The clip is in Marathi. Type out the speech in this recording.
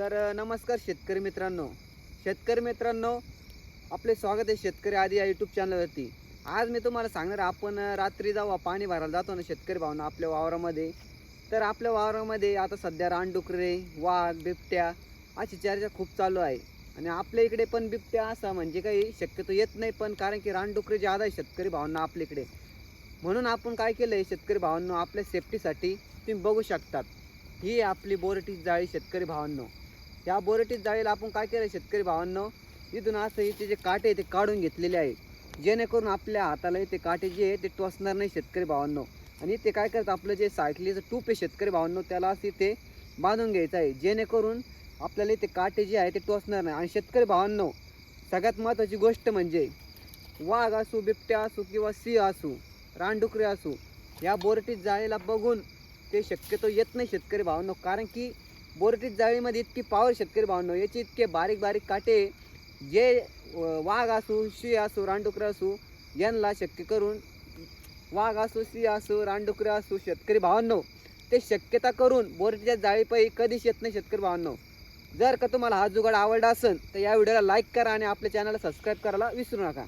तर नमस्कार शेतकरी मित्रांनो. शेतकरी मित्रांनो आपले स्वागत आहे शेतकरी आधी या यूट्यूब चॅनलवरती आज मी तुम्हाला सांगणार आपण रात्री जाऊ पाणी भरायला जातो ना शेतकरी भावना आपल्या वावरामध्ये तर आपल्या वावरामध्ये आता सध्या रानडुकरे वाघ बिबट्या अशी चर्चा खूप चालू आहे. आणि आपल्या इकडे पण बिबट्या असा म्हणजे काही शक्यतो येत नाही पण कारण की रानडुकरे ज्यादा आहे शेतकरी भावना आपल्या इकडे. म्हणून आपण काय केलं आहे शेतकरी भावांनो आपल्या सेफ्टीसाठी तुम्ही बघू शकतात. ही आपली बोरटी जाळी शेतकरी भावांनो. या बोरटीत जाळीला आपण काय केलं शेतकरी भावांनो? इथून असं इथे जे काटे आहे ते काढून घेतलेले आहे जेणेकरून आपल्या हाताला ते काटे जे आहे ते टोचणार नाही शेतकरी भावांनो. आणि ते काय करतं आपलं जे सायकलीचं टूप आहे शेतकरी भावांनो त्याला असं इथे बांधून घ्यायचं आहे. जेणेकरून आपल्याला ते काटे जे आहे ते टोचणार नाही. आणि शेतकरी भावांनो सगळ्यात महत्त्वाची गोष्ट म्हणजे वाघ असू बिबट्या असू किंवा सिंह असू रानडुकरे असू या बोरटीत जाळीला बघून ते शक्यतो येत नाही शेतकरी भावांनो. कारण की बोरटीत जाळीमध्ये इतकी पावर शेतकरी भावनो याचे इतके बारीक बारीक काटे जे वाघ असू शी असू रानडुकरं असू यांना शक्य करून वाघ असू सी असू रानडुकरं असू शेतकरी भावांनो ते शक्यता करून बोरटीच्या जाळीपायी कधीच येत नाही शेतकरी भावांनो. जर का तुम्हाला हा जुगाड आवडला असेल तर या व्हिडिओला लाईक करा आणि आपल्या चॅनलला सबस्क्राईब करायला विसरू नका.